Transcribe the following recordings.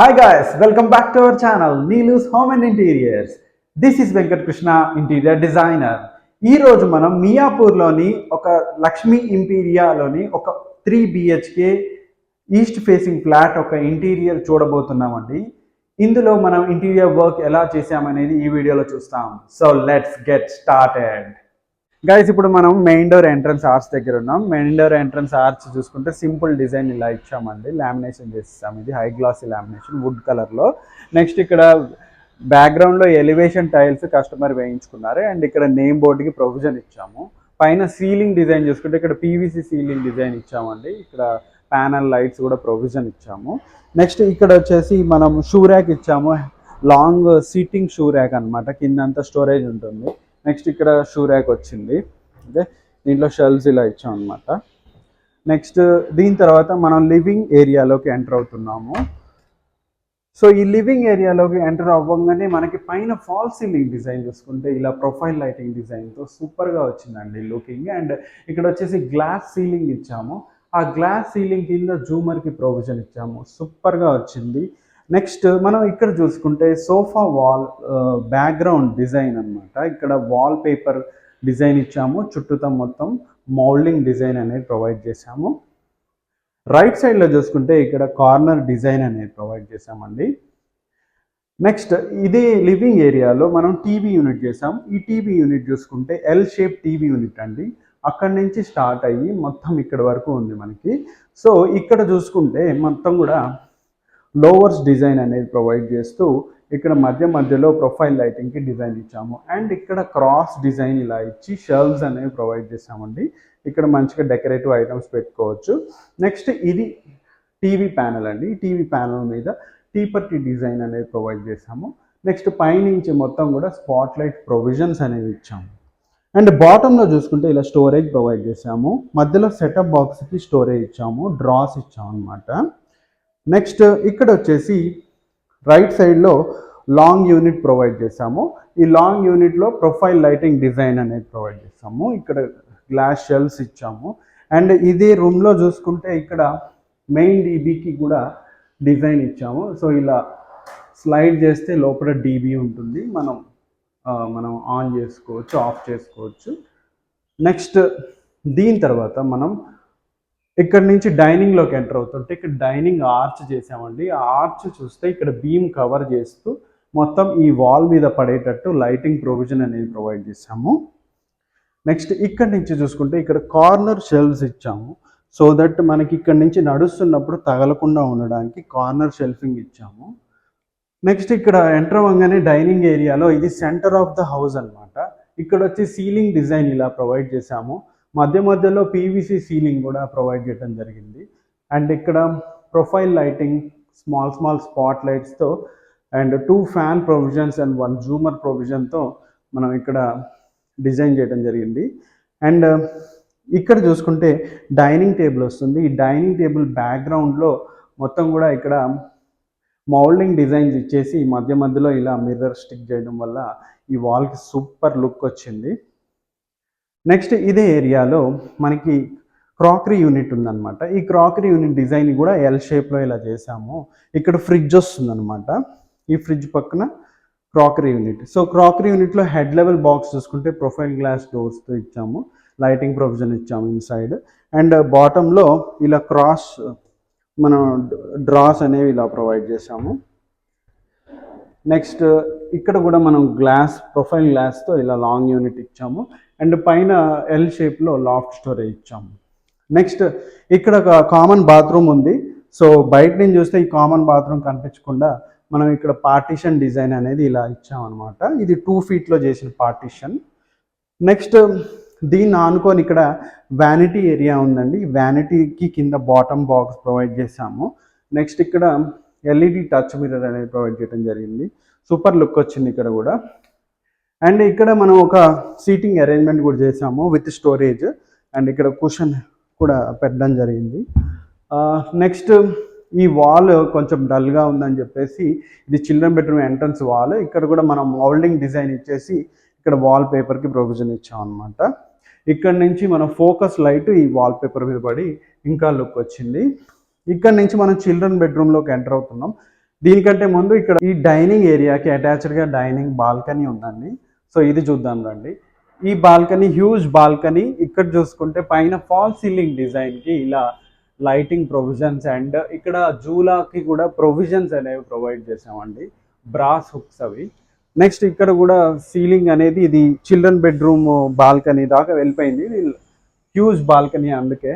Hi guys welcome back to our channel Neelu's home and interiors this is Venkat Krishna interior designer ఈ రోజు మనం మియాపూర్లోని ఒక లక్ష్మీ ఇంపీరియాలోని ఒక three BHK east facing flat ఒక ఇంటీరియర్ చూడబోతున్నామండి. ఇందులో మనం ఇంటీరియర్ వర్క్ ఎలా చేసామనేది ఈ వీడియోలో చూస్తాం. So let's get started guys ఇప్పుడు మనం మెయిన్ డోర్ ఎంట్రన్స్ ఆర్చ్ దగ్గర ఉన్నాం. మెయిన్ డోర్ ఎంట్రన్స్ ఆర్చ్ చూసుకుంటే సింపుల్ డిజైన్ ఇలా ఇచ్చామండి. లామినేషన్ చేస్తాం ఇది హై గ్లాసీ లామినేషన్ వుడ్ కలర్లో నెక్స్ట్ ఇక్కడ బ్యాక్గ్రౌండ్లో ఎలివేషన్ టైల్స్ కస్టమర్ వేయించుకున్నారు. అండ్ ఇక్కడ నేమ్ బోర్డుకి ప్రొవిజన్ ఇచ్చాము. పైన సీలింగ్ డిజైన్ చూసుకుంటే ఇక్కడ పీవీసీ సీలింగ్ డిజైన్ ఇచ్చామండి. ఇక్కడ ప్యానల్ లైట్స్ కూడా ప్రొవిజన్ ఇచ్చాము. నెక్స్ట్ ఇక్కడ వచ్చేసి మనం షూ ర్యాక్ ఇచ్చాము. లాంగ్ సీటింగ్ షూ ర్యాక్ అనమాట కిందంతా స్టోరేజ్ ఉంటుంది. నెక్స్ట్ ఇక్కడ షూ ర్యాక్ వచ్చింది. ఓకే? దీంట్లో షెల్స్ ఇలా ఇచ్చాం అనమాట నెక్స్ట్ దీని తర్వాత మనం లివింగ్ ఏరియాలోకి ఎంటర్ అవుతున్నాము. సో ఈ లివింగ్ ఏరియాలోకి ఎంటర్ అవ్వగానే మనకి పైన ఫాల్ సీలింగ్ డిజైన్ చూసుకుంటే ఇలా ప్రొఫైల్ లైటింగ్ డిజైన్తో సూపర్గా వచ్చిందండి లుకింగ్. అండ్ ఇక్కడ వచ్చేసి గ్లాస్ సీలింగ్ ఇచ్చాము. ఆ గ్లాస్ సీలింగ్ కింద జూమర్కి ప్రొవిజన్ ఇచ్చాము. సూపర్గా వచ్చింది. నెక్స్ట్ మనం ఇక్కడ చూసుకుంటే సోఫా వాల్ బ్యాక్గ్రౌండ్ డిజైన్ అన్నమాట. ఇక్కడ వాల్ పేపర్ డిజైన్ ఇచ్చాము. చుట్టూతో మొత్తం మౌల్డింగ్ డిజైన్ అనేది ప్రొవైడ్ చేశాము. రైట్ సైడ్లో చూసుకుంటే ఇక్కడ కార్నర్ డిజైన్ అనేది ప్రొవైడ్ చేశామండి. నెక్స్ట్ ఇదే లివింగ్ ఏరియాలో మనం టీవీ యూనిట్ చేసాం ఈ టీవీ యూనిట్ చూసుకుంటే ఎల్ షేప్ టీవీ యూనిట్ అండి. అక్కడి నుంచి స్టార్ట్ అయ్యి మొత్తం ఇక్కడ వరకు ఉంది మనకి. సో ఇక్కడ చూసుకుంటే మొత్తం కూడా లోవర్స్ డిజైన్ అనేది ప్రొవైడ్ చేస్తూ ఇక్కడ మధ్య మధ్యలో ప్రొఫైల్ లైటింగ్కి డిజైన్ ఇచ్చాము. అండ్ ఇక్కడ క్రాస్ డిజైన్ ఇలా ఇచ్చి షెల్వ్స్ అనేవి ప్రొవైడ్ చేసామండి ఇక్కడ మంచిగా డెకరేటివ్ ఐటమ్స్ పెట్టుకోవచ్చు. నెక్స్ట్ ఇది టీవీ ప్యానల్ అండి. టీవీ ప్యానల్ మీద టీపర్టీ డిజైన్ అనేది ప్రొవైడ్ చేసాము నెక్స్ట్ పైనుంచి మొత్తం కూడా స్పాట్ లైట్ ప్రొవిజన్స్ అనేవి ఇచ్చాము. అండ్ బాటంలో చూసుకుంటే ఇలా స్టోరేజ్ ప్రొవైడ్ చేసాము మధ్యలో సెటప్ బాక్స్కి స్టోరేజ్ ఇచ్చాము. డ్రాస్ ఇచ్చాము అనమాట నెక్స్ట్ ఇక్కడ వచ్చేసి రైట్ సైడ్లో లాంగ్ యూనిట్ ప్రొవైడ్ చేసాము ఈ లాంగ్ యూనిట్లో ప్రొఫైల్ లైటింగ్ డిజైన్ అనేది ప్రొవైడ్ చేసాము ఇక్కడ గ్లాస్ షెల్స్ ఇచ్చాము. అండ్ ఇదే రూమ్లో చూసుకుంటే ఇక్కడ మెయిన్ డీబీకి కూడా డిజైన్ ఇచ్చాము. సో ఇలా స్లైడ్ చేస్తే లోపల డీబీ ఉంటుంది. మనం మనం ఆన్ చేసుకోవచ్చు ఆఫ్ చేసుకోవచ్చు. నెక్స్ట్ దీని తర్వాత మనం ఇక్కడ నుంచి డైనింగ్లోకి ఎంటర్ అవుతుంటే ఇక్కడ డైనింగ్ ఆర్చ్ చేసామండి ఆ ఆర్చ్ చూస్తే ఇక్కడ బీమ్ కవర్ చేస్తూ మొత్తం ఈ వాల్ మీద పడేటట్టు లైటింగ్ ప్రొవిజన్ అనేది ప్రొవైడ్ చేసాము నెక్స్ట్ ఇక్కడ నుంచి చూసుకుంటే ఇక్కడ కార్నర్ షెల్ఫ్స్ ఇచ్చాము. సో దట్ మనకి ఇక్కడ నుంచి నడుస్తున్నప్పుడు తగలకుండా ఉండడానికి కార్నర్ షెల్ఫింగ్ ఇచ్చాము. నెక్స్ట్ ఇక్కడ ఎంటర్ అవ్వగానే డైనింగ్ ఏరియాలో ఇది సెంటర్ ఆఫ్ ద హౌస్ అన్నమాట. ఇక్కడ వచ్చి సీలింగ్ డిజైన్ ఇలా ప్రొవైడ్ చేసాము మధ్య మధ్యలో పీవీసీ సీలింగ్ కూడా ప్రొవైడ్ చేయడం జరిగింది. అండ్ ఇక్కడ profile lighting small small spot లైట్స్తో and two fan provisions and one జూమర్ ప్రొవిజన్తో మనం ఇక్కడ డిజైన్ చేయడం జరిగింది. అండ్ uh, ఇక్కడ చూసుకుంటే డైనింగ్ టేబుల్ వస్తుంది. ఈ డైనింగ్ టేబుల్ బ్యాక్గ్రౌండ్లో మొత్తం కూడా ఇక్కడ మౌల్డింగ్ డిజైన్స్ ఇచ్చేసి మధ్య మధ్యలో ఇలా మిర్రర్ స్టిక్ చేయడం వల్ల ఈ వాల్కి సూపర్ లుక్ వచ్చింది. నెక్స్ట్ ఇదే ఏరియాలో మనకి క్రాకరీ యూనిట్ ఉందన్నమాట. ఈ క్రాకరీ యూనిట్ డిజైన్ కూడా ఎల్ షేప్లో ఇలా చేసాము ఇక్కడ ఫ్రిడ్జ్ వస్తుందన్నమాట. ఈ ఫ్రిడ్జ్ పక్కన క్రాకరీ యూనిట్. సో క్రాకరీ యూనిట్లో హెడ్ లెవెల్ బాక్స్ చూసుకుంటే ప్రొఫైల్ గ్లాస్ డోర్స్తో ఇచ్చాము. లైటింగ్ ప్రొవిజన్ ఇచ్చాము ఇన్సైడ్. అండ్ బాటంలో ఇలా క్రాస్ మనం డ్రాస్ అనేవి ఇలా ప్రొవైడ్ చేసాము నెక్స్ట్ ఇక్కడ కూడా మనం గ్లాస్ ప్రొఫైల్ గ్లాస్తో ఇలా లాంగ్ యూనిట్ ఇచ్చాము. అండ్ పైన ఎల్ షేప్లో లాఫ్ట్ స్టోరేజ్ ఇచ్చాము. నెక్స్ట్ ఇక్కడ ఒక కామన్ బాత్రూమ్ ఉంది. సో బయట నుంచి చూస్తే ఈ కామన్ బాత్రూమ్ కనిపించకుండా మనం ఇక్కడ పార్టీషన్ డిజైన్ అనేది ఇలా ఇచ్చామన్నమాట. ఇది టూ ఫీట్లో చేసిన పార్టీషన్ నెక్స్ట్ దీన్ని ఆనుకొని ఇక్కడ వ్యానిటీ ఏరియా ఉందండి. వ్యానిటీకి కింద బాటమ్ బాక్స్ ప్రొవైడ్ చేసాము నెక్స్ట్ ఇక్కడ ఎల్ఈడి టచ్ మిర్రర్ అనేది ప్రొవైడ్ చేయడం జరిగింది. సూపర్ లుక్ వచ్చింది ఇక్కడ కూడా. అండ్ ఇక్కడ మనం ఒక సీటింగ్ అరేంజ్మెంట్ కూడా చేసాము విత్ స్టోరేజ్. అండ్ ఇక్కడ కుషన్ కూడా పెట్టడం జరిగింది. నెక్స్ట్ ఈ వాల్ కొంచెం డల్గా ఉందని చెప్పేసి ఇది చిల్డ్రన్ బెడ్రూమ్ ఎంట్రన్స్ వాల్. ఇక్కడ కూడా మనం మౌల్డింగ్ డిజైన్ ఇచ్చేసి ఇక్కడ వాల్ పేపర్కి ప్రొవిజన్ ఇచ్చాం అనమాట ఇక్కడ నుంచి మనం ఫోకస్ లైట్ ఈ వాల్ పేపర్ మీద పడి ఇంకా లుక్ వచ్చింది. ఇక్కడ నుంచి మనం చిల్డ్రన్ బెడ్రూమ్లోకి ఎంటర్ అవుతున్నాం. దీనికంటే ముందు ఇక్కడ ఈ డైనింగ్ ఏరియాకి అటాచ్డ్గా డైనింగ్ బాల్కనీ ఉందండి. సో ఇది చూద్దాం రండి. ఈ బాల్కనీ హ్యూజ్ బాల్కనీ ఇక్కడ చూసుకుంటే పైన ఫాల్ సీలింగ్ డిజైన్కి ఇలా లైటింగ్ ప్రొవిజన్స్ అండ్ ఇక్కడ జూలాకి కూడా ప్రొవిజన్స్ అనేవి ప్రొవైడ్ చేసామండి బ్రాస్ హుక్స్ అవి. నెక్స్ట్ ఇక్కడ కూడా సీలింగ్ అనేది ఇది చిల్డ్రన్ బెడ్రూమ్ బాల్కనీ దాకా వెళ్ళిపోయింది. ఇది హ్యూజ్ బాల్కనీ అందుకే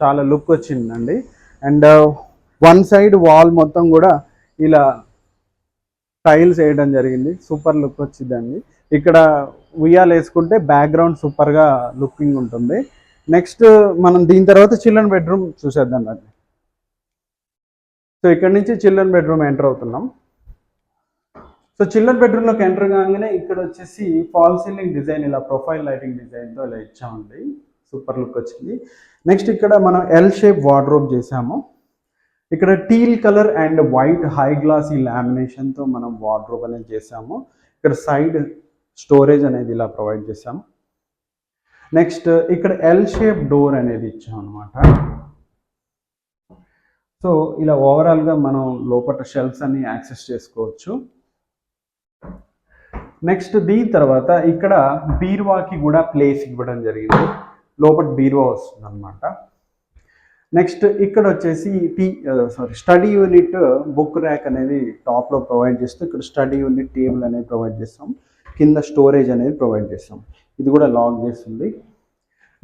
చాలా లుక్ వచ్చిందండి. And uh, one side wall మొత్తం కూడా ఇలా టైల్స్ వేయడం జరిగింది. సూపర్ లుక్ వచ్చిందండి. ఇక్కడ ఉయ్యాలు వేసుకుంటే బ్యాక్గ్రౌండ్ సూపర్గా లుకింగ్ ఉంటుంది. నెక్స్ట్ మనం దీని తర్వాత చిల్డ్రన్ బెడ్రూమ్ చూసేద్దాం అండి. సో ఇక్కడ నుంచి చిల్డ్రన్ బెడ్రూమ్ ఎంటర్ అవుతున్నాం. సో చిల్డ్రన్ బెడ్రూమ్లోకి ఎంటర్ కాగానే ఇక్కడ వచ్చేసి ఫాల్ సీలింగ్ డిజైన్ ఇలా ప్రొఫైల్ లైటింగ్ డిజైన్తో ఇలా ఇచ్చామండి. సూపర్ లుక్ వచ్చింది. నెక్స్ట్ ఇక్కడ మనం ఎల్ షేప్ వార్డ్రోబ్ చేసాము ఇక్కడ teal colour and white high gloss ఈ లామినేషన్తో మనం వార్డ్రోబ్ అనేది చేసాము ఇక్కడ సైడ్ స్టోరేజ్ అనేది ఇలా ప్రొవైడ్ చేసాము నెక్స్ట్ ఇక్కడ ఎల్ షేప్ డోర్ అనేది ఇచ్చాం అనమాట సో ఇలా ఓవరాల్గా మనం లోపల షెల్ఫ్స్ అన్ని యాక్సెస్ చేసుకోవచ్చు. నెక్స్ట్ దీని తర్వాత ఇక్కడ బీర్వాకి కూడా ప్లేస్ ఇవ్వడం జరిగింది. లోపల బీరువా వస్తుంది అనమాట నెక్స్ట్ ఇక్కడ వచ్చేసి T sorry study unit book rack అనేది టాప్లో ప్రొవైడ్ చేస్తూ ఇక్కడ స్టడీ యూనిట్ టేబుల్ అనేది ప్రొవైడ్ చేస్తాం. కింద స్టోరేజ్ అనేది ప్రొవైడ్ చేస్తాం. ఇది కూడా లాక్ చేస్తుంది.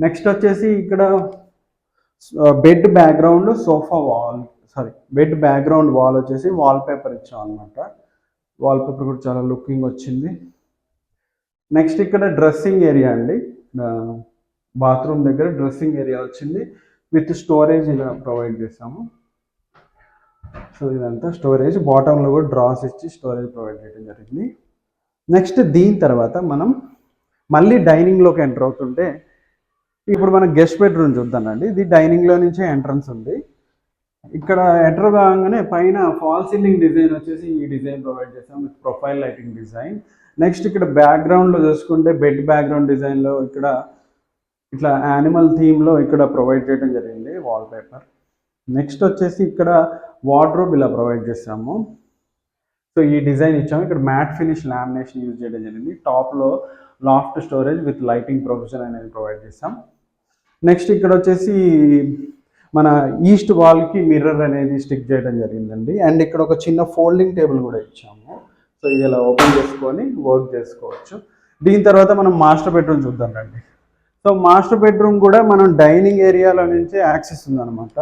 నెక్స్ట్ వచ్చేసి ఇక్కడ bed background sofa wall sorry bed background wall వచ్చేసి వాల్ పేపర్ ఇచ్చాం అనమాట వాల్ పేపర్ కూడా చాలా లుకింగ్ వచ్చింది. నెక్స్ట్ ఇక్కడ డ్రెస్సింగ్ ఏరియా అండి. బాత్రూమ్ దగ్గర డ్రెస్సింగ్ ఏరియా వచ్చింది. విత్ స్టోరేజ్ ఇలా ప్రొవైడ్ చేసాము సో ఇదంతా స్టోరేజ్. బాటంలో కూడా డ్రాస్ ఇచ్చి స్టోరేజ్ ప్రొవైడ్ చేయడం జరిగింది. నెక్స్ట్ దీని తర్వాత మనం మళ్ళీ డైనింగ్లోకి ఎంటర్ అవుతుంటే ఇప్పుడు మనం గెస్ట్ బెడ్రూమ్ చూద్దామండి ఇది డైనింగ్లో నుంచే ఎంట్రన్స్ ఉంది. ఇక్కడ ఎంటర్ కాగానే పైన ఫాల్ సీలింగ్ డిజైన్ వచ్చేసి ఈ డిజైన్ ప్రొవైడ్ చేసాం with profile lighting design. Next ఇక్కడ బ్యాక్గ్రౌండ్లో చూసుకుంటే బెడ్ బ్యాక్గ్రౌండ్ డిజైన్లో ఇక్కడ ఇట్లా యానిమల్ థీమ్లో ఇక్కడ ప్రొవైడ్ చేయడం జరిగింది వాల్ పేపర్ నెక్స్ట్ వచ్చేసి ఇక్కడ వార్డ్రోబ్ ఇలా ప్రొవైడ్ చేసాము సో ఈ డిజైన్ ఇచ్చాము. ఇక్కడ మ్యాట్ ఫినిష్ లామినేషన్ యూజ్ చేయడం జరిగింది. టాప్లో loft storage with lighting provision అనేది ప్రొవైడ్ చేసాం నెక్స్ట్ ఇక్కడ వచ్చేసి మన ఈస్ట్ వాల్కి మిర్రర్ అనేది స్టిక్ చేయడం జరిగిందండి. అండ్ ఇక్కడ ఒక చిన్న ఫోల్డింగ్ టేబుల్ కూడా ఇచ్చాము. సో ఇది ఇలా ఓపెన్ చేసుకొని వర్క్ చేసుకోవచ్చు. దీని తర్వాత మనం మాస్టర్ బెడ్రూమ్ చూద్దాం రండి. సో మాస్టర్ బెడ్రూమ్ కూడా మనం డైనింగ్ ఏరియాలో నుంచే యాక్సెస్ ఉందన్నమాట.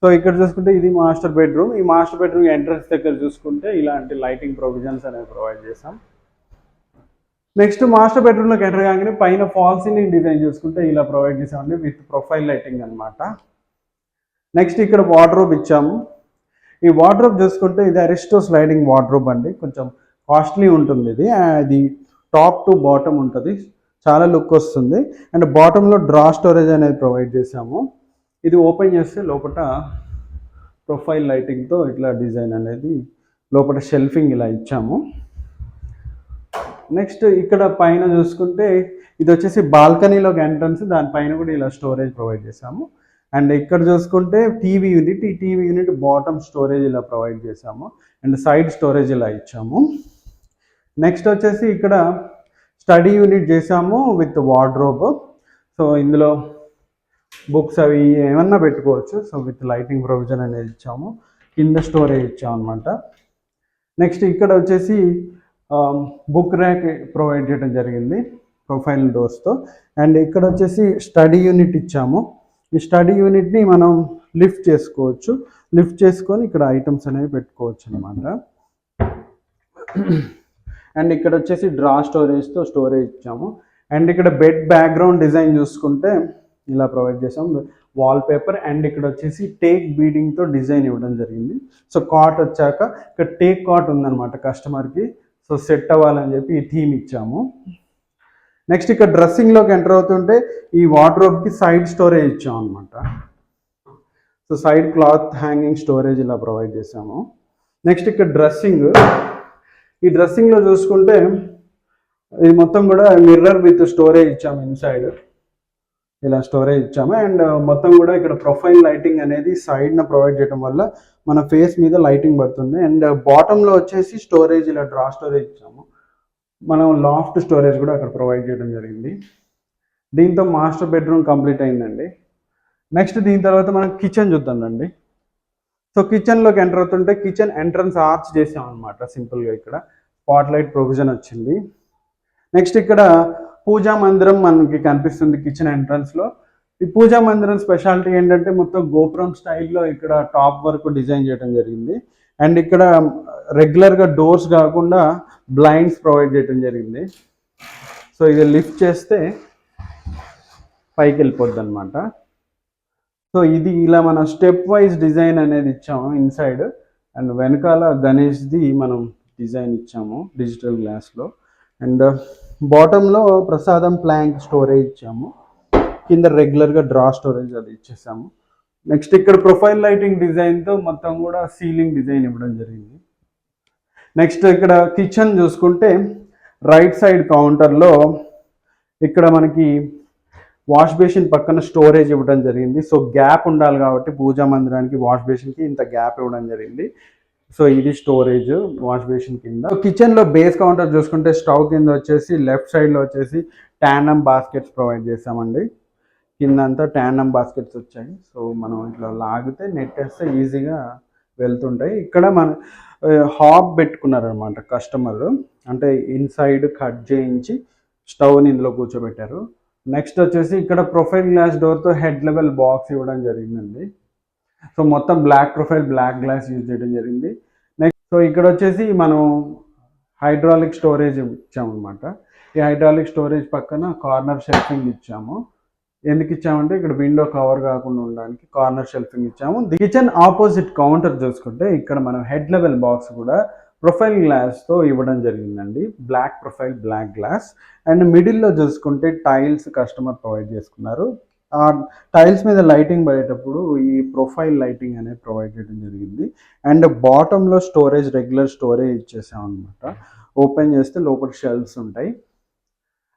సో ఇక్కడ చూసుకుంటే ఇది మాస్టర్ బెడ్రూమ్. ఈ మాస్టర్ బెడ్రూమ్ ఎంట్రన్స్ దగ్గర చూసుకుంటే ఇలాంటి లైటింగ్ ప్రొవిజన్స్ అనేవి ప్రొవైడ్ చేసాం నెక్స్ట్ మాస్టర్ బెడ్రూమ్లోకి ఎంటర్ కాగానే పైన ఫాల్ సీలింగ్ డిజైన్ చూసుకుంటే ఇలా ప్రొవైడ్ చేసామండి విత్ ప్రొఫైల్ లైటింగ్ అనమాట నెక్స్ట్ ఇక్కడ వార్డ్రోబ్ ఇచ్చాము. ఈ వార్డ్రోబ్ చూసుకుంటే ఇది అరిస్టో స్లైడింగ్ వార్డ్రోబ్ అండి. కొంచెం కాస్ట్లీ ఉంటుంది ఇది. ఇది టాప్ టు బాటమ్ ఉంటుంది. చాలా లుక్ వస్తుంది. అండ్ బాటంలో డ్రా స్టోరేజ్ అనేది ప్రొవైడ్ చేసాము ఇది ఓపెన్ చేస్తే లోపల ప్రొఫైల్ లైటింగ్తో ఇట్లా డిజైన్ అనేది లోపల షెల్ఫింగ్ ఇలా ఇచ్చాము. నెక్స్ట్ ఇక్కడ పైన చూసుకుంటే ఇది వచ్చేసి బాల్కనీలోకి ఎంట్రన్స్ దానిపైన కూడా ఇలా స్టోరేజ్ ప్రొవైడ్ చేసాము అండ్ ఇక్కడ చూసుకుంటే టీవీ యూనిట్ ఈ టీవీ యూనిట్ బాటమ్ స్టోరేజ్ ఇలా ప్రొవైడ్ చేసాము అండ్ సైడ్ స్టోరేజ్ ఇలా ఇచ్చాము. నెక్స్ట్ వచ్చేసి ఇక్కడ స్టడీ యూనిట్ చేసాము విత్ వార్డ్రోబ్. సో ఇందులో బుక్స్ అవి ఏమన్నా పెట్టుకోవచ్చు. సో విత్ లైటింగ్ ప్రొవిజన్ అనేది ఇచ్చాము. కింద స్టోరేజ్ ఇచ్చాము అనమాట నెక్స్ట్ ఇక్కడ వచ్చేసి బుక్ ర్యాక్ ప్రొవైడ్ చేయడం జరిగింది ప్రొఫైల్ డోర్స్తో. అండ్ ఇక్కడ వచ్చేసి స్టడీ యూనిట్ ఇచ్చాము. ఈ స్టడీ యూనిట్ని మనం లిఫ్ట్ చేసుకోవచ్చు. లిఫ్ట్ చేసుకొని ఇక్కడ ఐటమ్స్ అనేవి పెట్టుకోవచ్చు అనమాట అండ్ ఇక్కడ వచ్చేసి డ్రా స్టోరేజ్తో స్టోరేజ్ ఇచ్చాము. అండ్ ఇక్కడ బెడ్ బ్యాక్గ్రౌండ్ డిజైన్ చూసుకుంటే ఇలా ప్రొవైడ్ చేసాం వాల్ పేపర్ అండ్ ఇక్కడ వచ్చేసి టేక్ బీడింగ్తో డిజైన్ ఇవ్వడం జరిగింది. సో కాట్ వచ్చాక ఇక్కడ టేక్ కాట్ ఉందన్నమాట కస్టమర్కి. సో సెట్ అవ్వాలని చెప్పి ఈ థీమ్ ఇచ్చాము. నెక్స్ట్ ఇక్కడ డ్రెస్సింగ్లోకి ఎంటర్ అవుతుంటే ఈ వార్డ్రోబ్కి సైడ్ స్టోరేజ్ ఇచ్చాం అనమాట so side cloth hanging storage ఇలా ప్రొవైడ్ చేసాము నెక్స్ట్ ఇక్కడ డ్రెస్సింగ్. ఈ డ్రెస్సింగ్లో చూసుకుంటే ఇది మొత్తం కూడా మిర్రర్ విత్ స్టోరేజ్ ఇచ్చాము ఇన్సైడ్ ఇలా స్టోరేజ్ ఇచ్చాము. అండ్ uh, మొత్తం కూడా ఇక్కడ ప్రొఫైల్ లైటింగ్ అనేది సైడ్న ప్రొవైడ్ చేయడం వల్ల మన ఫేస్ మీద లైటింగ్ పడుతుంది. అండ్ బాటంలో uh, వచ్చేసి స్టోరేజ్ ఇలా డ్రా స్టోరేజ్ ఇచ్చాము. మనం లాఫ్ట్ స్టోరేజ్ కూడా అక్కడ ప్రొవైడ్ చేయడం జరిగింది. దీంతో మాస్టర్ బెడ్రూమ్ కంప్లీట్ అయిందండి. నెక్స్ట్ దీని తర్వాత మనం కిచెన్ చూద్దాం అండి సో కిచెన్లోకి ఎంటర్ అవుతుంటే కిచెన్ ఎంట్రన్స్ ఆర్చ్ చేసాం అనమాట సింపుల్గా ఇక్కడ. స్పాట్ లైట్ ప్రొవిజన్ వచ్చింది. నెక్స్ట్ ఇక్కడ పూజా మందిరం మనకి కనిపిస్తుంది కిచెన్ ఎంట్రన్స్లో ఈ పూజా మందిరం స్పెషాలిటీ ఏంటంటే మొత్తం గోపురం స్టైల్లో ఇక్కడ టాప్ వరకు డిజైన్ చేయడం జరిగింది. అండ్ ఇక్కడ రెగ్యులర్గా డోర్స్ కాకుండా బ్లైండ్స్ ప్రొవైడ్ చేయడం జరిగింది. సో ఇది లిఫ్ట్ చేస్తే పైకి వెళ్ళిపోద్ది అనమాట సో ఇది ఇలా మన స్టెప్ వైజ్ డిజైన్ అనేది ఇచ్చాము ఇన్సైడ్ అండ్ వెనకాల గణేష్ది మనం డిజైన్ ఇచ్చాము డిజిటల్ గ్లాస్లో అండ్ బాటంలో ప్రసాదం ప్లాంక్ స్టోరేజ్ ఇచ్చాము. కింద రెగ్యులర్గా డ్రా స్టోరేజ్ అది ఇచ్చేసాము. నెక్స్ట్ ఇక్కడ ప్రొఫైల్ లైటింగ్ డిజైన్తో మొత్తం కూడా సీలింగ్ డిజైన్ ఇవ్వడం జరిగింది. నెక్స్ట్ ఇక్కడ కిచెన్ చూసుకుంటే రైట్ సైడ్ కౌంటర్లో ఇక్కడ మనకి వాష్ బేసిన్ పక్కన స్టోరేజ్ ఇవ్వడం జరిగింది. సో గ్యాప్ ఉండాలి కాబట్టి పూజా మందిరానికి వాష్ బేసిన్కి ఇంత గ్యాప్ ఇవ్వడం జరిగింది. సో ఇది స్టోరేజ్ వాష్ బేసిన్ కింద. కిచెన్లో బేస్ కౌంటర్ చూసుకుంటే స్టవ్ కింద వచ్చేసి లెఫ్ట్ సైడ్లో వచ్చేసి ట్యానమ్ బాస్కెట్స్ ప్రొవైడ్ చేసామండి కింద అంతా ట్యానమ్ బాస్కెట్స్ వచ్చాయి. సో మనం ఇట్లా లాగితే నెట్ వేస్తే ఈజీగా వెళ్తుంటాయి. ఇక్కడ మన హాబ్ పెట్టుకున్నారనమాట కస్టమర్. అంటే ఇన్సైడ్ కట్ చేయించి స్టవ్ని ఇందులో కూర్చోబెట్టారు. నెక్స్ట్ వచ్చేసి ఇక్కడ ప్రొఫైల్ గ్లాస్ డోర్తో హెడ్ లెవెల్ బాక్స్ ఇవ్వడం జరిగిందండి. సో మొత్తం black profile black glass use చేయడం జరిగింది. నెక్స్ట్ సో ఇక్కడ వచ్చేసి మనం హైడ్రాలిక్ స్టోరేజ్ ఇచ్చామన్నమాట. ఈ హైడ్రాలిక్ స్టోరేజ్ పక్కన కార్నర్ షెల్ఫింగ్ ఇచ్చాము. ఎందుకు ఇచ్చామంటే ఇక్కడ విండో కవర్ కాకుండా ఉండడానికి కార్నర్ షెల్ఫింగ్ ఇచ్చాము. కిచెన్ ఆపోజిట్ కౌంటర్ చూసుకుంటే ఇక్కడ మనం హెడ్ లెవెల్ బాక్స్ కూడా ప్రొఫైల్ గ్లాస్తో ఇవ్వడం జరిగిందండి. Black profile black glass. And మిడిల్లో చూసుకుంటే టైల్స్ కస్టమర్ ప్రొవైడ్ చేసుకున్నారు. ఆ టైల్స్ మీద లైటింగ్ పడేటప్పుడు ఈ ప్రొఫైల్ లైటింగ్ అనేది ప్రొవైడ్ చేయడం జరిగింది. అండ్ బాటంలో స్టోరేజ్ రెగ్యులర్ స్టోరేజ్ ఇచ్చేసాం అనమాట ఓపెన్ చేస్తే లోపల షెల్ఫ్స్ ఉంటాయి.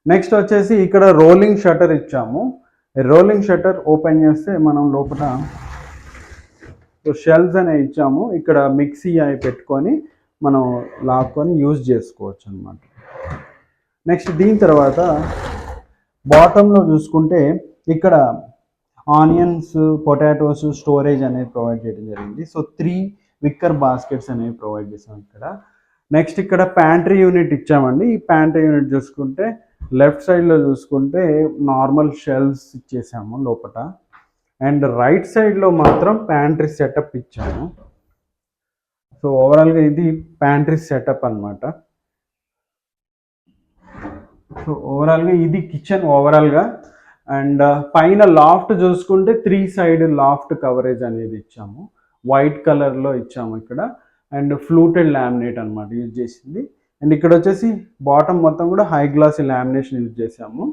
నెక్స్ట్ వచ్చేసి ఇక్కడ రోలింగ్ షటర్ ఇచ్చాము. రోలింగ్ షటర్ ఓపెన్ చేస్తే మనం లోపల షెల్ఫ్స్ అనేవి ఇచ్చాము. ఇక్కడ మిక్సీ అవి పెట్టుకొని మనం లాక్కొని యూజ్ చేసుకోవచ్చు అనమాట నెక్స్ట్ దీని తర్వాత బాటంలో చూసుకుంటే ఇక్కడ ఆనియన్స్ పొటాటోస్ స్టోరేజ్ అనేది ప్రొవైడ్ చేయడం జరిగింది. సో త్రీ విక్కర్ బాస్కెట్స్ అనేవి ప్రొవైడ్ చేసాం ఇక్కడ. నెక్స్ట్ ఇక్కడ ప్యాంట్రీ యూనిట్ ఇచ్చామండి. ఈ ప్యాంట్రీ యూనిట్ చూసుకుంటే లెఫ్ట్ సైడ్లో చూసుకుంటే నార్మల్ షెల్స్ ఇచ్చేసాము లోపల అండ్ రైట్ సైడ్లో మాత్రం ప్యాంట్రీ సెటప్ ఇచ్చాము. సో ఓవరాల్గా ఇది ప్యాంట్రీ సెటప్ అన్నమాట. సో ఓవరాల్గా ఇది కిచెన్ ఓవరాల్గా అండ్ పైన లాఫ్ట్ చూసుకుంటే త్రీ సైడ్ లాఫ్ట్ కవరేజ్ అనేది ఇచ్చాము. వైట్ కలర్లో ఇచ్చాము ఇక్కడ. అండ్ ఫ్లూటెడ్ లామినేట్ అనమాట యూజ్ చేసింది. అండ్ ఇక్కడ వచ్చేసి బాటమ్ మొత్తం కూడా హై గ్లాస్ లామినేషన్ యూజ్ చేసాము